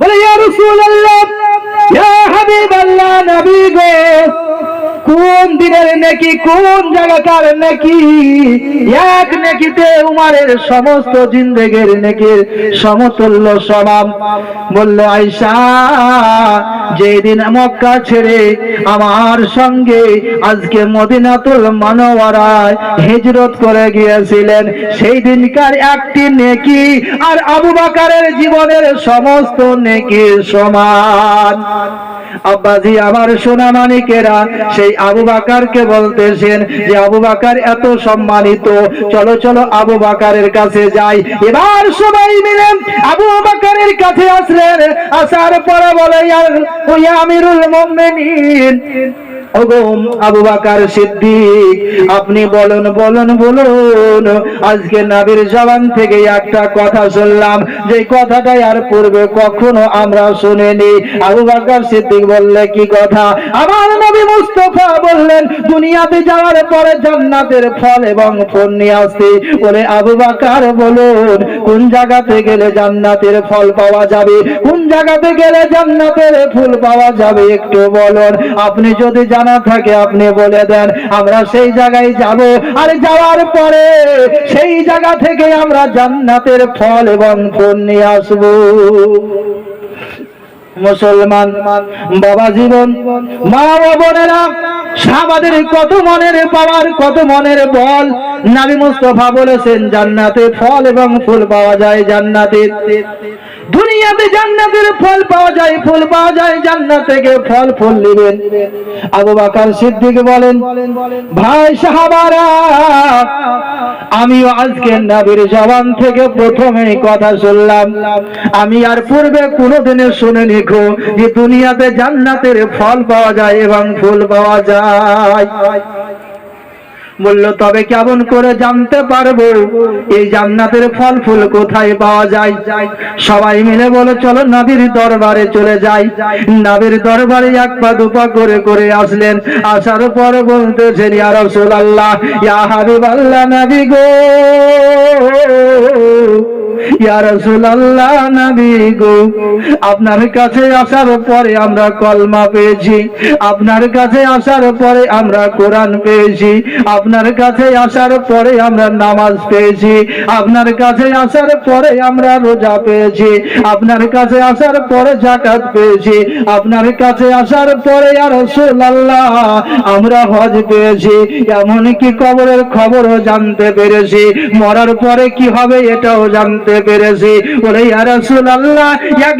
বলে কোন দিনের নাকি, কোন জায়গাকার নাকি, এক নাকিতে উমারের সমস্ত জিন্দেগের নাকির সমতুল্য সমাম বলল আয়সা যেদিন মক্কা ছেড়ে আমার সঙ্গে আজকে মদিনাতুল মানওয়ারায় হিজরত করে গিয়েছিলেন সেই দিনকার একটি নেকি আর আবু বাকারের জীবনের সমস্ত নেকি সমান। আব্বাজি, আমার সোনা মানিকেরা সেই আবু বাকারকে বলতেছেন যে, আবু বাকার এত সম্মানিত। চলো চলো আবু বাকারের কাছে যাই। এবার সবাই মিলে আবু বাকারের কাছে আসলেন। আসার পরে বলে, "ইয়া- ও ইয়া আমিরুল মুমিনিন। ওগো আবু বাকার সিদ্দিক। আপনি বলুন বলুন বলুন, আজকে নাবির জবান থেকে একটা কথা শুনলাম। যে কথাটা আর পূর্বে কখনো আমরা শুনিনি। আবু বাকার সিদ্দিক বললে, কি কথা? আমার নবী মুস্তফা বললেন, দুনিয়াতে যাওয়ার পরে জান্নাতের ফল এবং ফল নিয়ে আসতে। বলে আবু বাকার বলুন, কোন জায়গাতে গেলে জান্নাতের ফল পাওয়া যাবে? কোন জায়গাতে গেলে জান্নাতের ফুল পাওয়া যাবে একটু বলুন? আপনি যদি জানা থাকে, আপনি বলে দেন, আমরা সেই জায়গায় যাব। আর যাওয়ার পরে সেই জায়গা থেকে আমরা জান্নাতের ফল এবং ফুল নিয়ে আসব। মুসলমান, বাবা জীবন, মা বোনেরা সাহাবাদের কত মনের পাওয়ার, কত মনের বল। নাবি মুস্তফা বলেছেন, জান্নাতে ফল এবং ফুল পাওয়া যায় জান্নাতে। দুনিয়াতে জান্নাতের ফল পাওয়া যায়, ফুল পাওয়া যায়, জান্নাত থেকে ফল ফুল নেবেন। আবু বাকার সিদ্দিক বলেন, ভাই সাহাবারা, আমিও আজকে নবীর জবান থেকে প্রথমে কথা শুনলাম। আমি আর পূর্বে কোনোদিনে শুনে নিখো যে দুনিয়াতে জান্নাতের ফল পাওয়া যায় এবং ফুল পাওয়া যায়। বলল, তবে কেমন করে জানতে পারব? এই জান্নাতের ফল ফুল কোথায় পাওয়া যায়? সবাই মিলে বলে চলো নাবির দরবারে চলে যাই। নাবির দরবারে এক পা দুপা করে করে আসলেন। আসার পর বলতেছেন, ইয়া রাসূলুল্লাহ, ইয়া হাবিবাল্লাহ নবী গো। আপনার কাছে আসার পরে আমরা কলমা পেয়েছি, আপনার কাছে আসার পরে আমরা কোরআন পেয়েছি, আপনার কাছে আসার পরে আমরা নামাজ পেয়েছি, আপনার কাছে আসার পরে আমরা রোজা পেয়েছি, আপনার কাছে আসার পরে জাকাত পেয়েছি, আপনার কাছে আসার পরে আর রাসূলুল্লাহ আমরা হজ পেয়েছি, এমনকি কবরের খবরও জানতে পেরেছি, মরার পরে কি হবে এটাও জানতে পেরেছি। বলে ইয়া রাসূলুল্লাহ এক